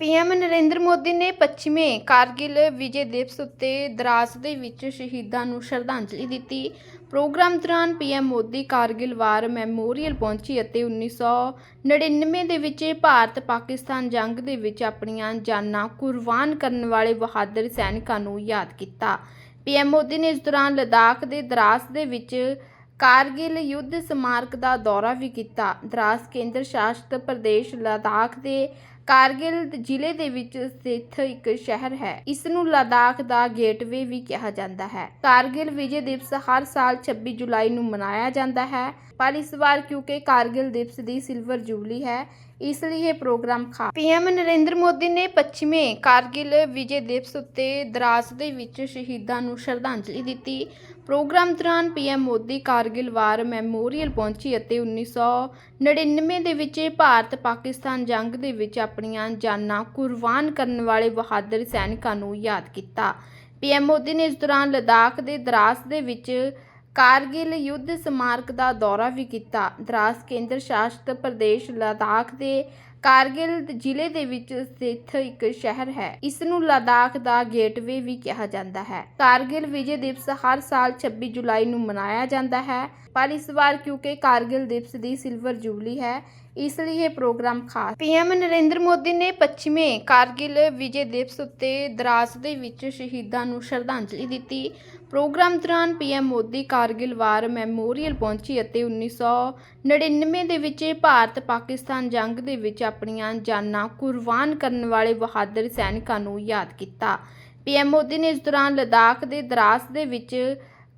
PM Narendra Modi ਨੇ ਪੱਛਮੀ ਕਾਰਗਿਲ ਵਿਜੇ ਦਿਵਸ ਉੱਤੇ ਦਰਾਸ ਦੇ ਵਿੱਚ ਸ਼ਹੀਦਾਂ ਨੂੰ ਸ਼ਰਧਾਂਜਲੀ ਦਿੱਤੀ। ਪ੍ਰੋਗਰਾਮ ਦੌਰਾਨ PM Modi Kargil war memorial ਪਹੁੰਚੀ ਅਤੇ 1999 ਦੇ ਵਿੱਚ ਭਾਰਤ ਪਾਕਿਸਤਾਨ ਜੰਗ ਦੇ ਵਿੱਚ ਆਪਣੀਆਂ ਜਾਨਾਂ ਕੁਰਬਾਨ ਕਰਨ ਵਾਲੇ ਬਹਾਦਰ ਸੈਨਿਕਾਂ ਨੂੰ ਯਾਦ ਕੀਤਾ। ਪੀਐਮ ਮੋਦੀ ਨੇ ਇਸ ਦੌਰਾਨ ਲਦਾਖ ਦੇ ਦਰਾਸ ਦੇ ਵਿੱਚ ਕਾਰਗਿਲ ਯੁੱਧ ਸਮਾਰਕ ਦਾ ਦੌਰਾ ਵੀ ਕੀਤਾ। ਦਰਾਸ ਕੇਂਦਰ ਸ਼ਾਸਿਤ ਪ੍ਰਦੇਸ਼ ਲਦਾਖ ਦੇ ਕਾਰਗਿਲ ਜ਼ਿਲ੍ਹੇ ਦੇ ਵਿੱਚ ਸਥਿਤ ਇੱਕ ਸ਼ਹਿਰ ਹੈ। ਇਸ ਨੂੰ ਲਦਾਖ ਦਾ ਗੇਟਵੇ ਵੀ ਕਿਹਾ ਜਾਂਦਾ ਹੈ। ਕਾਰਗਿਲ ਵਿਜੇ ਦਿਵਸ ਹਰ ਸਾਲ 26 ਜੁਲਾਈ ਨੂੰ ਮਨਾਇਆ ਜਾਂਦਾ ਹੈ। ਪਰ ਇਸ ਵਾਰ ਕਿਉਂਕਿ ਕਾਰਗਿਲ ਦਿਵਸ ਦੀ ਸਿਲਵਰ ਜੂਬਲੀ ਹੈ, ਇਸ ਲਈ ਇਹ ਪ੍ਰੋਗਰਾਮ ਖਾਸ ਪੀਐਮ ਨਰਿੰਦਰ ਮੋਦੀ ਨੇ ਪੱਛਮੀ ਕਾਰਗਿਲ ਵਿਜੇ ਦਿਵਸ ਉੱਤੇ ਦਰਾਸ ਦੇ ਵਿੱਚ ਸ਼ਹੀਦਾਂ ਨੂੰ ਸ਼ਰਧਾਂਜਲੀ ਦਿੱਤੀ। ਪ੍ਰੋਗਰਾਮ ਦੌਰਾਨ PM Modi Kargil war memorial ਪਹੁੰਚੀ ਅਤੇ 1999 ਦੇ ਵਿੱਚ ਭਾਰਤ ਪਾਕਿਸਤਾਨ ਜੰਗ ਦੇ ਵਿੱਚ ਆਪਣੀਆਂ ਜਾਨਾਂ ਕੁਰਬਾਨ ਕਰਨ ਵਾਲੇ ਬਹਾਦਰ ਸੈਨਿਕਾਂ ਨੂੰ ਯਾਦ ਕੀਤਾ। ਪੀਐਮ ਮੋਦੀ ਨੇ ਇਸ ਦੌਰਾਨ ਲਦਾਖ ਦੇ ਦਰਾਸ ਦੇ ਵਿੱਚ ਕਾਰਗਿਲ ਯੁੱਧ ਸਮਾਰਕ ਦਾ ਦੌਰਾ ਵੀ ਕੀਤਾ। ਦਰਾਸ ਕੇਂਦਰ ਸ਼ਾਸਿਤ ਪ੍ਰਦੇਸ਼ ਲਦਾਖ ਦੇ ਕਾਰਗਿਲ ਜ਼ਿਲ੍ਹੇ ਦੇ ਵਿੱਚ ਸਥਿਤ ਇੱਕ ਸ਼ਹਿਰ ਹੈ। ਇਸ ਨੂੰ ਲਦਾਖ ਦਾ ਗੇਟਵੇ ਵੀ ਕਿਹਾ ਜਾਂਦਾ ਹੈ। ਕਾਰਗਿਲ ਵਿਜੇ ਦਿਵਸ ਹਰ ਸਾਲ 26 ਜੁਲਾਈ ਨੂੰ ਮਨਾਇਆ ਜਾਂਦਾ ਹੈ। ਪਰ ਇਸ ਵਾਰ ਕਿਉਂਕਿ ਕਾਰਗਿਲ ਦਿਵਸ ਦੀ ਸਿਲਵਰ ਜੂਬਲੀ ਹੈ ਇਸ ਲਈ ਇਹ ਪ੍ਰੋਗਰਾਮ ਖਾਸ। ਪੀਐਮ ਨਰਿੰਦਰ ਮੋਦੀ ਨੇ ਪੱਛਮੀ ਕਾਰਗਿਲ ਵਿਜੇ ਦਿਵਸ ਉੱਤੇ ਦਰਾਸ ਦੇ ਵਿੱਚ ਸ਼ਹੀਦਾਂ ਨੂੰ ਸ਼ਰਧਾਂਜਲੀ ਦਿੱਤੀ। ਪ੍ਰੋਗਰਾਮ ਦੌਰਾਨ PM Modi Kargil war memorial ਪਹੁੰਚੀ ਅਤੇ 1999 ਦੇ ਵਿੱਚ ਭਾਰਤ ਪਾਕਿਸਤਾਨ ਜੰਗ ਦੇ ਵਿੱਚ ਆਪਣੀਆਂ ਜਾਨਾਂ ਕੁਰਬਾਨ ਕਰਨ ਵਾਲੇ ਬਹਾਦਰ ਸੈਨਿਕਾਂ ਨੂੰ ਯਾਦ ਕੀਤਾ। ਪੀਐਮ ਮੋਦੀ ਨੇ ਇਸ ਦੌਰਾਨ ਲਦਾਖ ਦੇ ਦਰਾਸ ਦੇ ਵਿੱਚ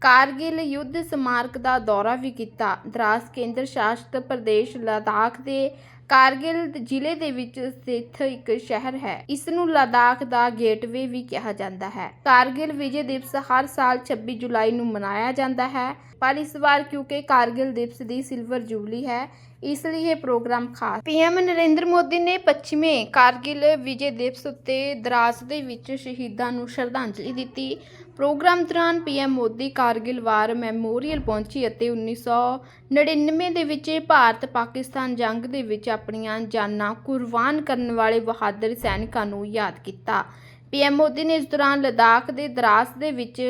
ਕਾਰਗਿਲ ਯੁੱਧ ਸਮਾਰਕ ਦਾ ਦੌਰਾ ਵੀ ਕੀਤਾ। ਦਰਾਸ ਕੇਂਦਰ ਸ਼ਾਸਤ ਪ੍ਰਦੇਸ਼ ਲਦਾਖ ਦੇ ਕਾਰਗਿਲ ਜ਼ਿਲ੍ਹੇ ਦੇ ਵਿੱਚ ਸਥਿਤ ਇੱਕ ਸ਼ਹਿਰ ਹੈ। ਇਸ ਨੂੰ ਲਦਾਖ ਦਾ ਗੇਟਵੇ ਵੀ ਕਿਹਾ ਜਾਂਦਾ ਹੈ। ਕਾਰਗਿਲ ਵਿਜੇ ਦਿਵਸ ਹਰ ਸਾਲ 26 ਜੁਲਾਈ ਨੂੰ ਮਨਾਇਆ ਜਾਂਦਾ ਹੈ। ਪਰ ਇਸ ਵਾਰ ਕਿਉਂਕਿ ਕਾਰਗਿਲ ਦਿਵਸ ਦੀ ਸਿਲਵਰ ਜੂਬਲੀ ਹੈ, ਇਸ ਲਈ ਇਹ ਪ੍ਰੋਗਰਾਮ ਖਾਸ ਪੀਐਮ ਨਰਿੰਦਰ ਮੋਦੀ ਨੇ ਪੱਛਮੀ ਕਾਰਗਿਲ ਵਿਜੇ ਦਿਵਸ ਉੱਤੇ ਦਰਾਸ ਦੇ ਵਿੱਚ ਸ਼ਹੀਦਾਂ ਨੂੰ ਸ਼ਰਧਾਂਜਲੀ ਦਿੱਤੀ। ਪ੍ਰੋਗਰਾਮ ਦੌਰਾਨ PM Modi Kargil war memorial ਪਹੁੰਚੀ ਅਤੇ 1999 ਦੇ ਵਿੱਚ ਭਾਰਤ ਪਾਕਿਸਤਾਨ ਜੰਗ ਦੇ ਵਿੱਚ ਆਪਣੀਆਂ ਜਾਨਾਂ ਕੁਰਬਾਨ ਕਰਨ ਵਾਲੇ ਬਹਾਦਰ ਸੈਨਿਕਾਂ ਨੂੰ ਯਾਦ ਕੀਤਾ। ਪੀਐਮ ਮੋਦੀ ਨੇ ਇਸ ਦੌਰਾਨ ਲਦਾਖ ਦੇ ਦਰਾਸ ਦੇ ਵਿੱਚ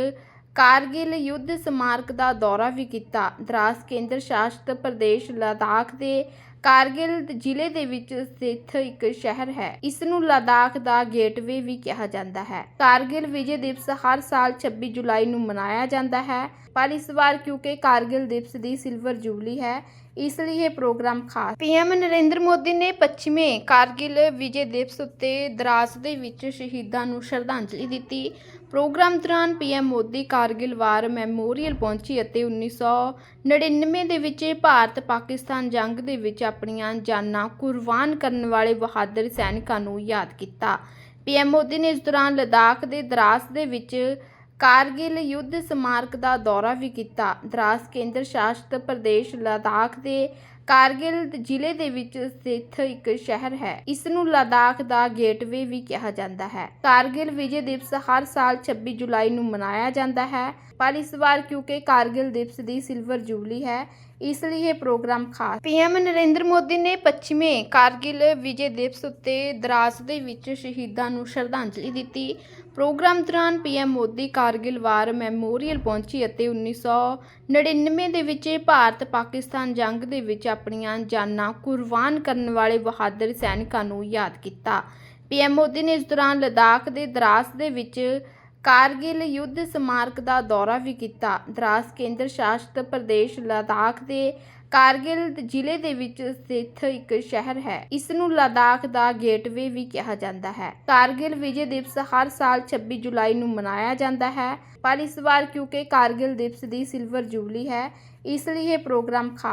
ਕਾਰਗਿਲ ਯੁੱਧ ਸਮਾਰਕ ਦਾ ਦੌਰਾ ਵੀ ਕੀਤਾ। ਦਰਾਸ ਕੇਂਦਰ ਸ਼ਾਸਿਤ ਪ੍ਰਦੇਸ਼ ਲਦਾਖ ਦੇ ਕਾਰਗਿਲ ਜ਼ਿਲ੍ਹੇ ਦੇ ਵਿੱਚ ਸਥਿਤ ਇੱਕ ਸ਼ਹਿਰ ਹੈ। ਇਸ ਨੂੰ ਲਦਾਖ ਦਾ ਗੇਟਵੇ ਵੀ ਕਿਹਾ ਜਾਂਦਾ ਹੈ। ਕਾਰਗਿਲ ਵਿਜੇ ਦਿਵਸ ਹਰ ਸਾਲ 26 ਜੁਲਾਈ ਨੂੰ ਮਨਾਇਆ ਜਾਂਦਾ ਹੈ। ਪਰ ਇਸ ਵਾਰ ਕਿਉਂਕਿ ਕਾਰਗਿਲ ਦਿਵਸ ਦੀ ਸਿਲਵਰ ਜੂਬਲੀ ਹੈ, ਇਸ ਲਈ ਇਹ ਪ੍ਰੋਗਰਾਮ ਖਾਸ। ਪੀਐਮ ਨਰਿੰਦਰ ਮੋਦੀ ਨੇ ਪੱਛਮੀ ਕਾਰਗਿਲ ਵਿਜੇ ਦਿਵਸ ਉੱਤੇ ਦਰਾਸ ਦੇ ਵਿੱਚ ਸ਼ਹੀਦਾਂ ਨੂੰ ਸ਼ਰਧਾਂਜਲੀ ਦਿੱਤੀ। ਪ੍ਰੋਗਰਾਮ ਦੌਰਾਨ PM Modi Kargil war memorial ਪਹੁੰਚੀ ਅਤੇ 1999 ਦੇ ਵਿੱਚ ਭਾਰਤ ਪਾਕਿਸਤਾਨ ਜੰਗ ਦੇ ਵਿੱਚ ਆਪਣੀਆਂ ਜਾਨਾਂ ਕੁਰਬਾਨ ਕਰਨ ਵਾਲੇ ਬਹਾਦਰ ਸੈਨਿਕਾਂ ਨੂੰ ਯਾਦ ਕੀਤਾ। ਪੀਐਮ ਮੋਦੀ ਨੇ ਇਸ ਦੌਰਾਨ ਲਦਾਖ ਦੇ ਦਰਾਸ ਦੇ ਵਿੱਚ ਕਾਰਗਿਲ ਯੁੱਧ ਸਮਾਰਕ ਦਾ ਦੌਰਾ ਵੀ ਕੀਤਾ। ਦਰਾਸ ਕੇਂਦਰ ਸ਼ਾਸਿਤ ਪ੍ਰਦੇਸ਼ ਲਦਾਖ ਦੇ ਕਾਰਗਿਲ ਜ਼ਿਲ੍ਹੇ ਦੇ ਵਿੱਚ ਸਥਿਤ ਇੱਕ ਸ਼ਹਿਰ ਹੈ। ਇਸ ਨੂੰ ਲਦਾਖ ਦਾ ਗੇਟਵੇ ਵੀ ਕਿਹਾ ਜਾਂਦਾ ਹੈ। ਕਾਰਗਿਲ ਵਿਜੇ ਦਿਵਸ ਹਰ ਸਾਲ 26 ਜੁਲਾਈ ਨੂੰ ਮਨਾਇਆ ਜਾਂਦਾ ਹੈ। ਪਰ ਇਸ ਵਾਰ ਕਿਉਂਕਿ ਕਾਰਗਿਲ ਦਿਵਸ ਦੀ ਸਿਲਵਰ ਜੂਬਲੀ ਹੈ ਇਸ ਲਈ ਇਹ ਪ੍ਰੋਗਰਾਮ ਖਾਸ। ਪੀਐਮ ਨਰਿੰਦਰ ਮੋਦੀ ਨੇ ਪੱਛਮੀ ਕਾਰਗਿਲ ਵਿਜੇ ਦਿਵਸ ਉੱਤੇ ਦਰਾਸ ਦੇ ਵਿੱਚ ਸ਼ਹੀਦਾਂ ਨੂੰ ਸ਼ਰਧਾਂਜਲੀ ਦਿੱਤੀ। ਪ੍ਰੋਗਰਾਮ ਦੌਰਾਨ PM Modi Kargil war memorial ਪਹੁੰਚੀ ਅਤੇ 1999 ਦੇ ਵਿੱਚ ਭਾਰਤ ਪਾਕਿਸਤਾਨ ਜੰਗ ਦੇ ਵਿੱਚ ਆਪਣੀਆਂ ਜਾਨਾਂ ਕੁਰਬਾਨ ਕਰਨ ਵਾਲੇ ਬਹਾਦਰ ਸੈਨਿਕਾਂ ਨੂੰ ਯਾਦ ਕੀਤਾ। ਪੀਐਮ ਮੋਦੀ ਨੇ ਇਸ ਦੌਰਾਨ ਲਦਾਖ ਦੇ ਦਰਾਸ ਦੇ ਵਿੱਚ ਕਾਰਗਿਲ ਯੁੱਧ ਸਮਾਰਕ ਦਾ ਦੌਰਾ ਵੀ ਕੀਤਾ। ਦਰਾਸ ਕੇਂਦਰ ਸ਼ਾਸਿਤ ਪ੍ਰਦੇਸ਼ ਲਦਾਖ ਦੇ ਕਾਰਗਿਲ ਜ਼ਿਲ੍ਹੇ ਦੇ ਵਿੱਚ ਸਥਿਤ ਇੱਕ ਸ਼ਹਿਰ ਹੈ। ਇਸ ਨੂੰ ਲਦਾਖ ਦਾ ਗੇਟਵੇ ਵੀ ਕਿਹਾ ਜਾਂਦਾ ਹੈ। ਕਾਰਗਿਲ ਵਿਜੇ ਦਿਵਸ ਹਰ ਸਾਲ 26 ਜੁਲਾਈ ਨੂੰ ਮਨਾਇਆ ਜਾਂਦਾ ਹੈ। ਪਰ ਇਸ ਵਾਰ ਕਿਉਂਕਿ ਕਾਰਗਿਲ ਦਿਵਸ ਦੀ ਸਿਲਵਰ ਜੂਬਲੀ ਹੈ, ਇਸ ਲਈ ਇਹ ਪ੍ਰੋਗਰਾਮ ਖਾਸ